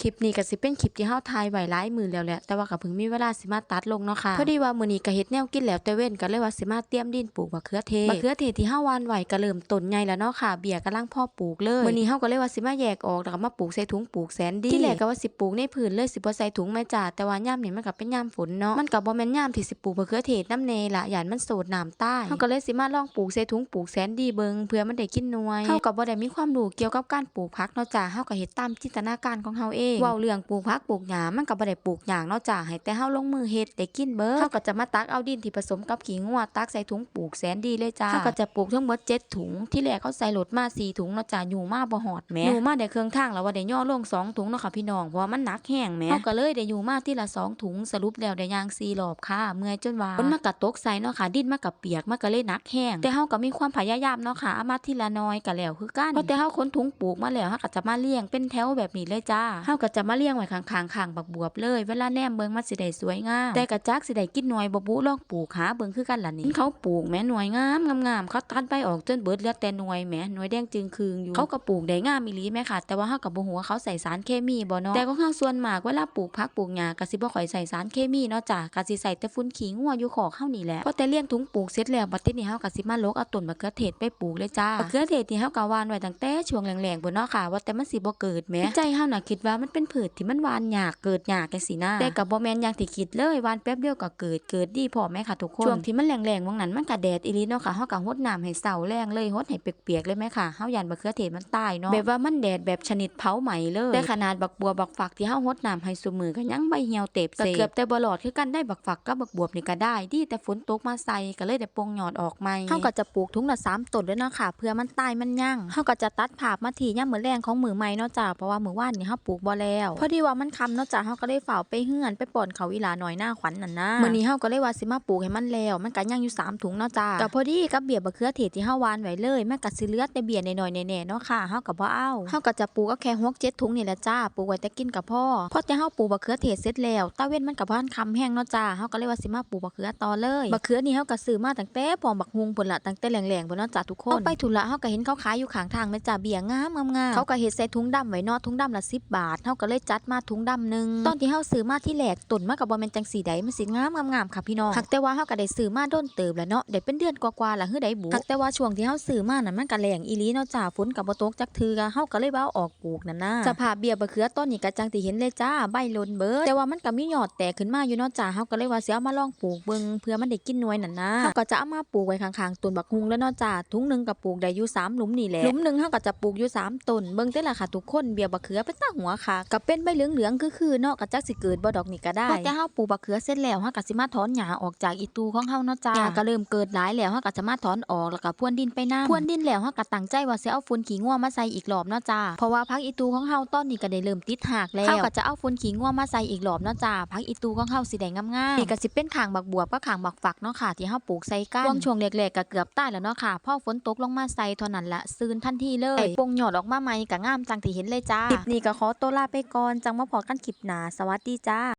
คลิปนี้ก็สิเป็นคลิปที่เฮาถ่ายไว้หลายมื้อแล้วแหละแต่ว่าก็เพิ่งมีเวลาสิมาตัดลงเนาะค่ะพอดีว่ามื้อนี้ก็เฮ็ดแนวกินแล้วแต่เว้นก็เลยว่าสิมาเตรียมดินปลูกบักเขือเทศบักเขือเทศที่เฮาหว่านไว้ก็เริ่มต้นใหญ่แล้วเนาะค่ะ เบี้ยกำลังเพาะปลูกเลยมื้อนี้เฮาก็เลยว่าสิมาแยกออกแล้วก็มาปลูกใส่ถุงปลูกแสนดีที่แรกก็ว่าสิปลูกในพื้นเลยสิบ่ใส่ถุงแม่จ้าแต่ว่ายามนี้มันก็เป็นยามฝนเนาะมันก็บ่แม่นยามที่สิปลูกบักเขือเทศนำแน่ล่ะย่านมันโสดน้ำใต้เฮาก็เลยสิมาลองปลูกใส่ถุงปลูกแสนดีเบิ่งเพื่อมันได้กินหน่วยเฮาก็บ่ได้มีความรู้เกี่ยวกับการปลูกผักเนาะจ้าเฮาก็เฮ็ดตามจินตนาการของเฮาเองเว้าเรื่องปลูกผักปลูกหญ้ามันก็บ่ได้ปลูกหยังเนาะจ้าให้แต่เฮาลงมือเฮ็ดได้กินเบิดเฮาก็จะมาตักเอาดินที่ผสมกับขี้งัวตักใส่ถุงปลูกแสนดีเลยจ้าเฮาก็จะปลูกทั้งหมด7ถุงที่แรกเขาใส่โหลดมา4ถุงเนาะจ้าอยู่มาบ่ฮอดแหมอยู่มาได้เครื่องทางแล้วว่าได้ย่อลงสองถุงเนาะค่ะพี่น้องเพราะว่ามันหนักแห้งแหมเฮาก็เลยได้อยู่มาทีละสองถุงสรุปแล้วได้ย่าง4รอบค่ะ เมื่อยจนว่าฝนมันก็ตกใส่เนาะค่ะดินมันก็เปียกมันก็เลยหนักแห้งแต่เฮาก็มีความพยายามเนาะค่ะเอามาทีละน้อยก็แล้วคือกันพอแต่เฮาขนถุงปลูกมาแล้วเฮาก็จะมาเลี้ยงเป็นแถวแบบนี้เลยจ้าเฮาก็จะมาเลี้ยงไว้ข้างๆข้างบักบวบเลย เวลาแนมเบิ่งมันสิได้สวยงาม แต่กระจักสิได้กินหน่วยบ่บุลองปลูกหาเบิ่งคือกันล่ะนี่เขาปลูกแหม่หน่วยงามงามๆเขาตัดใบออกจนเบิดเหลือแต่หน่วยแหม่หน่วยแดงจึงคืงอยู่เขาก็ปลูกได้งามอีหลีแม่ค่ะ แต่ว่าเฮาก็บ่ฮู้ว่าเขาใส่สารเคมีบ่เนาะแต่ของเฮาส่วนมากเวลาปลูกผักปลูกหญ้าก็สิบ่ค่อยใส่สารเคมีเนาะจ้ะก็สิใส่แต่ฝุ่นขี้งัวอยู่ขอกเฮานี่แหละพอแต่เลี้ยงถุงปลูกเสร็จแล้วบัดนี้เฮาก็สิมาลกเอาต้นมะเขือเทศไปปลูกเลยจ้ามะเขือเทศนี่เฮาก็หว่านไว้ตั้งแต่ช่วงแล้งๆพุ่นเนาะค่ะ ว่าแต่มันสิบ่เกิดแหมใจเฮาน่ะคิดว่ามันเป็นพืชที่มันหวานยากเกิดยากจังซี่นะแต่ก็บ่แม่นอย่างที่คิดเลยหวานแป๊บเดียวก็เกิดเกิดดีพร้อมแม่ค่ะทุกคนช่วงที่มันแรงๆว่างนั้นมันก็แดดอีหลีเนาะค่ะเฮาก็รดน้ำให้เศร้าแรงเลยรดให้เปียกๆเลยแม่ค่ะเฮายันมะเขือเทศมันตายเนาะแบบว่ามันแดดแบบชนิดเผาไหม้เลยแต่ขนาดบักบัวบักฝักที่เฮารดน้ำให้ซุมือก็ยังใบเหี่ยวเต็บเสเกือบแต่บ่รอดคือกันได้บักฝักกับบักบวบนี่ก็ได้ดีแต่ฝนตกมาใส่ก็เลยได้ปงหยอดออกใหม่เฮาก็จะปลูกทุงละ3ต้นด้วยเนาะค่ะเพื่อมันตายมันยั่งเฮาก็จะตัดภาพมาที่ยามมื้อแรงของมื้อใหม่เนาะจ้ะเพราะว่ามื้อวานนี่เฮาปลูกบ่แล้ว พอดีว่ามันค่ำเนาะจ้ะเฮาก็เลยฝ่าวไปเฮือนไปป่อนเขาวอีหลาน้อยหน้าขวัญนั่นนะมื้อนี้เฮาก็เลยว่าสิมาปลูกให้มันแล้วมันก็ยังอยู่สามถุงเนาะจ้ะก็พอดีกับเบี้ยบักเขือเทศที่เฮาหวานไว้เลยมันก็สิเหลือแต่เบี้ยน้อยๆแน่ๆเนาะค่ะเฮาก็บ่เอาเฮาก็จะปลูกก็แค่6 7ถุงนี่แหละจ้าปลูกไว้แต่กินกับพ่อพอแต่เฮาปลูกบักเขือเทศเสร็จแล้วตาเว้นมันก็บ่ทันคำแห้งเนาะจ้าเฮาก็เลยว่าสิมาปลูกบักเขือต่อเลยบักเขือนี่เฮาก็ซื้อมาตั้งแต่พร้อมบักฮุงพุ่นละตั้งแต่แรงๆพุ่นเนาะจ้าทุกคนเอาไปธุระเฮาก็เห็นเขาขายอยู่ข้างทางแม่จ้าเบี้ยงามงามๆเขาก็เฮ็ดใส่ถุงดำไว้เนาะถุงดำละ10บาทเฮาก็เลยจัดมาถุงดำหนึ่งตอนที่เฮาซื้อมาที่แรกต้นมันก็บ่แม่นจังสีใดมันสิงามงามๆค่ะพี่น้องหักแต่ว่าเฮาก็ได้ซื้อมาโดนเติบแล้วเนาะได้เป็นเดือนกว่าๆละคือได้บุหักแต่ว่าช่วงที่เฮาซื้อมานั่นมันก็แรงอีหลีเนาะจ้าฝนก็บ่ตกจักเทื่อเฮาก็เลยว่าอาออกปลูกนั่นนะสภาพเบี้ยบะเขือต้นนี่ก็จังที่เห็นเลยจ้าใบล้นเบิดแต่ว่ามันก็มียอดแตกขึ้นมาอยู่เนาะจ้าเฮาก็เลยว่าสิเอามาลองปลูกเบิ่งเพื่อมันได้กินหน่วยนั่นนะเฮาก็จะเอามาปลูกไว้ข้างๆต้นบักฮุงแล้วเนาะจ้าถุงนึงก็ปลูกได้อยู่สามหลุมนี่แหละหลุมนึงเฮาก็จะปลูกอยู่สามต้นเบิ่งแต่ละค่ะทุกคนเบี้ยบะเขือเป็นตาหัวคะก็เป็นใบเหลืองๆคือๆเนาะก็จักสิเกิดบ่ดอกนี่ก็ได้พอแต่เฮาปลูกบักเขือเสร็จแล้วเฮาก็สิมาถอนหญ้าออกจากอีตูของเฮาเนาะจ้าหญ้าก็เริ่มเกิดหลายแล้วเฮาก็จะมาถอนออกแล้วก็พรวนดินไปน้ำพรวนดินแล้วเฮาก็ตั้งใจว่าสิเอาฝุ่นขี้งัวมาใส่อีกรอบเนาะจ้าเพราะว่าพักอีตูของเฮาตอนนี้ก็ได้เริ่มติดหากแล้วเฮาก็จะเอาฝุ่นขี้งัวมาใส่อีกรอบเนาะจ้าพักอีตูของเฮาสิได้งามๆนี่ก็สิเป็นข้างบักบวบกับข้างบักฝักเนาะค่ะที่เฮาปลูกใส่กันช่วงช่วงแรกๆก็เกือบตายแล้วเนาะค่ะพอฝนตกลงมาใส่เท่านั้นละซืนทันทีเลยไอ้ปงหยอดออกมาใหม่ก็งามจังที่เห็นเลยจ้าคลิปนี้ก็ขอตัวลาไปก่อน จังมาพอกันคลิปหนา สวัสดีจ้า